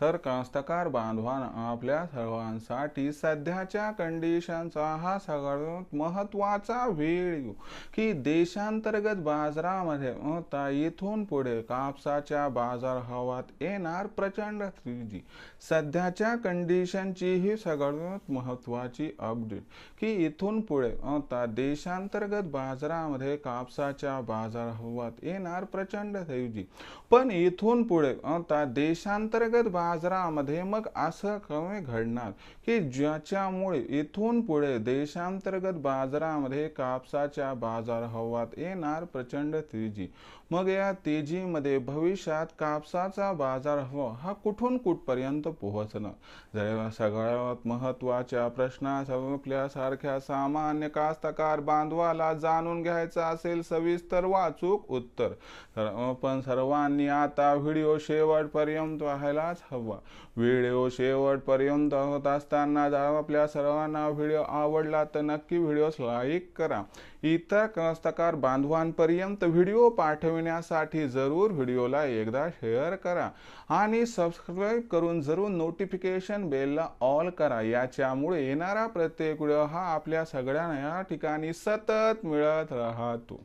तर कास्तकार बांधवान आपल्या सर्वांसाठी सध्याच्या कंडिशनचा हा सगळ्यात महत्त्वाचा व्हिडिओ की देशांतर्गत बाजारामध्ये होता इथून पुढे कापसाच्या बाजार हवात येणार प्रचंड तेजी. सध्याच्या कंडिशनची ही सगळ्यात महत्त्वाची अपडेट की इथून पुढे आता देशांतर्गत बाजारामध्ये कापसाच्या बाजार हवात येणार प्रचंड तेजी. पण इथून पुढे आता देशांतर्गत बाजारामध्ये मग असं कमी घडणार की ज्याच्यामुळे इथून पुढे देशांतर्गत बाजारामध्ये कापसाच्या बाजार हवात येणार प्रचंड तेजी. मग या तेजीमध्ये भविष्यात कापसाचा बाजार हवा हा कुठून कुठपर्यंत पोहोचणार? जर सगळ्यात महत्त्वाच्या प्रश्नास आपल्यासारख्या सामान्य कास्तकार बांधवाला जाणून घ्यायचं असेल सविस्तर वाचूक उत्तर. तर आपण सर्वांनी आता व्हिडिओ शेवटपर्यंत व्हायलाच हवा. व्हिडिओ शेवटपर्यंत होत असताना जर आपल्या सर्वांना व्हिडिओ आवडला तर नक्की व्हिडिओस लाईक करा. इतर कस्तकार बांधवांपर्यंत व्हिडिओ पाठविण्यासाठी जरूर व्हिडिओला एकदा शेअर करा आणि सबस्क्राईब करून जरूर नोटिफिकेशन बेलला ऑल करा. याच्यामुळे येणारा प्रत्येक व्हिडिओ हा आपल्या सगळ्यांना या ठिकाणी सतत मिळत राहतो.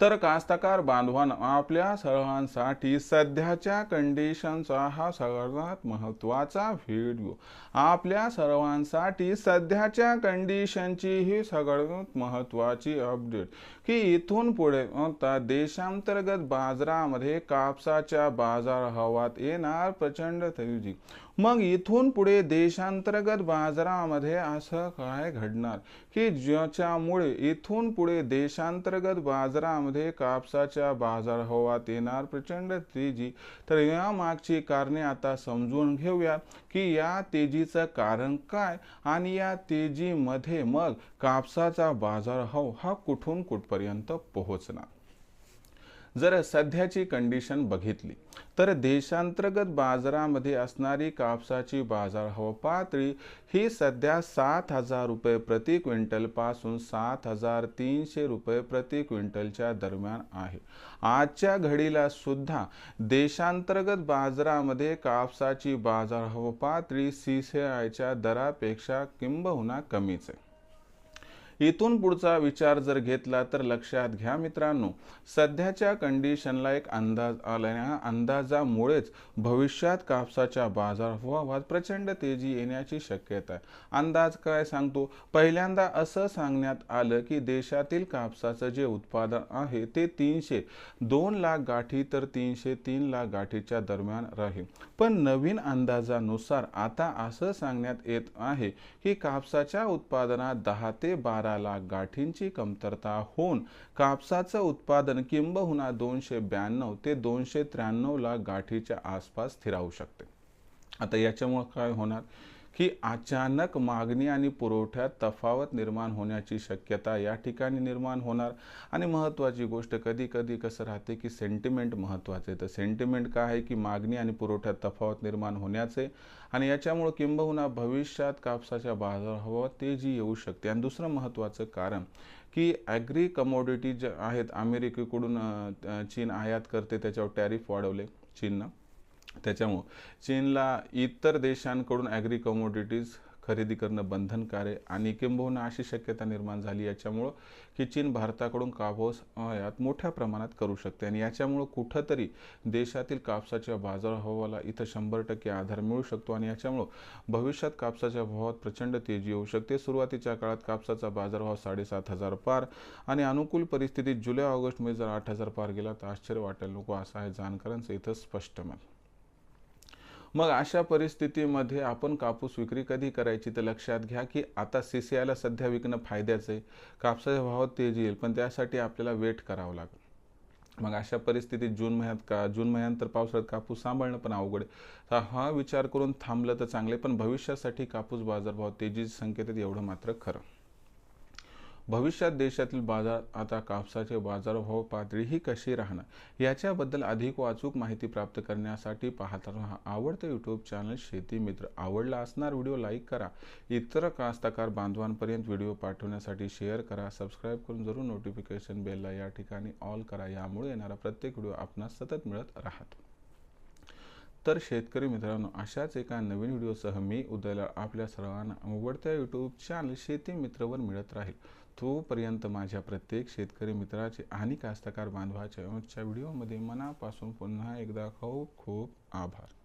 तर कास्तकार बांधवांना आपल्या सर्वांसाठी सध्याच्या कंडिशनचा हा सगळ्यात महत्त्वाचा व्हिडिओ आपल्या सर्वांसाठी सध्याच्या कंडिशनची ही सगळ्यात महत्त्वाची अपडेट की इथून पुढे आता देशांतर्गत बाजारामध्ये कापसाच्या बाजार हवात येणार प्रचंड तेजी. मग इथून पुढे देशांतर्गत बाजारामध्ये असं काय घडणार? की ज्याच्यामुळे इथून पुढे देशांतर्गत बाजारामध्ये कापसाच्या बाजार हवात येणार प्रचंड तेजी? तर या मागची कारणे आता समजून घेऊया की या तेजीचं कारण काय आणि या तेजीमध्ये मग कापसाचा बाजार हव हा कुठून कुठपर्यंत पोहोचणार? जर सध्याची कंडिशन बघितली तर देशांतर्गत बाजारामध्ये असणारी कापसाची बाजार हवा पातळी ही सध्या सात हजार रुपये प्रति क्विंटलपासून सात हजार तीनशे रुपये प्रति क्विंटलच्या दरम्यान आहे. आजच्या घडीला सुद्धा देशांतर्गत बाजारामध्ये कापसाची बाजार हवा पातळी सी सी आयच्या दरापेक्षा किंबहुना कमीच आहे. इथून पुढचा विचार जर घेतला तर लक्षात घ्या मित्रांनो सध्याच्या कंडिशनला एक अंदाज आल्या अंदाजामुळेच भविष्यात कापसाच्या बाजारभावात प्रचंड तेजी येण्याची शक्यता आहे. अंदाज काय सांगतो? पहिल्यांदा असं सांगण्यात आलं की देशातील कापसाचं जे उत्पादन आहे ते तीनशे दोन लाख गाठी तर तीनशे तीन लाख गाठीच्या दरम्यान राहील. पण नवीन अंदाजानुसार आता असं सांगण्यात येत आहे की कापसाच्या उत्पादनात दहा ते बारा बारा लाख गाठींची कमतरता होऊन कापसाचं उत्पादन किंबहुना दोनशे ब्याण्णव ते दोनशे त्र्याण्णवला गाठीच्या आसपास स्थिरावू शकते. आता याच्यामुळं काय होणार? की अचानक मागणी आणि पुरवठ्यात तफावत निर्माण होण्याची शक्यता या ठिकाणी निर्माण होणार. आणि महत्त्वाची गोष्ट कधी कधी कसं राहते की सेंटिमेंट महत्त्वाचे आहे. तर सेंटिमेंट काय आहे की मागणी आणि पुरवठ्यात तफावत निर्माण होण्याचे आणि याच्यामुळं किंबहुना भविष्यात कापसाच्या बाजारभावात तेजी येऊ शकते. आणि दुसरं महत्त्वाचं कारण की ॲग्री कमोडिटी ज्या आहेत अमेरिकेकडून चीन आयात करते त्याच्यावर टॅरिफ वाढवले चीननं. त्याच्यामुळं. चीनला इतर देशांकडून ॲग्री कमोडिटीज खरेदी करणं बंधनकारक आणि किंबहुना अशी शक्यता निर्माण झाली याच्यामुळं की चीन भारताकडून कापूस आयात मोठ्या प्रमाणात करू शकते. आणि याच्यामुळं कुठंतरी देशातील कापसाच्या बाजारभावाला इथं शंभर टक्के आधार मिळू शकतो आणि याच्यामुळं भविष्यात कापसाच्या भावात प्रचंड तेजी येऊ शकते. सुरुवातीच्या काळात कापसाचा बाजारभाव साडेसात हजार पार आणि अनुकूल परिस्थितीत जुलै ऑगस्टमध्ये जर आठ हजार पार गेला तर आश्चर्य वाटेल नको असं आहे जाणकारांचं इथं स्पष्ट मत. मग अशा परिस्थितीमध्ये आपण कापूस विक्री कधी करायची तर लक्षात घ्या की आता सी सी आयला सध्या विकणं फायद्याचं आहे. कापसाच्या भावात तेजी येईल पण त्यासाठी आपल्याला वेट करावं लागेल. मग अशा परिस्थितीत जून महिन्यात का जून महिन्यानंतर पावसाळ्यात कापूस सांभाळणं पण अवघड आहे. तर हा विचार करून थांबलं तर चांगले पण भविष्यासाठी कापूस बाजारभाव तेजी संकेत एवढं मात्र खरं. भविष्यात देशातील बाजार आता कापसाचे बाजारभाव पातळी ही कशी राहणार? याच्याबद्दल अधिक वाचूक माहिती प्राप्त करण्यासाठी पाहत राहा. आवडतं यूट्यूब चॅनल शेती मित्र. आवडला असणार व्हिडिओ लाईक करा. इतर कास्तकार बांधवांपर्यंत व्हिडिओ पाठवण्यासाठी शेअर करा. सबस्क्राईब करून जरूर नोटिफिकेशन बेलला या ठिकाणी ऑल करा. यामुळे येणारा प्रत्येक व्हिडिओ आपणास सतत मिळत राहतो. तर शेतकरी मित्रांनो अशाच एका नवीन व्हिडिओसह मी उद्याला आपल्या सर्वांना आवडत्या यूट्यूब चॅनल शेती मित्रवर मिळत राहील. तोपर्यंत माझ्या प्रत्येक शेतकरी मित्राचे आणि कास्तकार बांधवाच्या व्हिडिओमध्ये मनापासून पुन्हा एकदा खूप खूप आभार.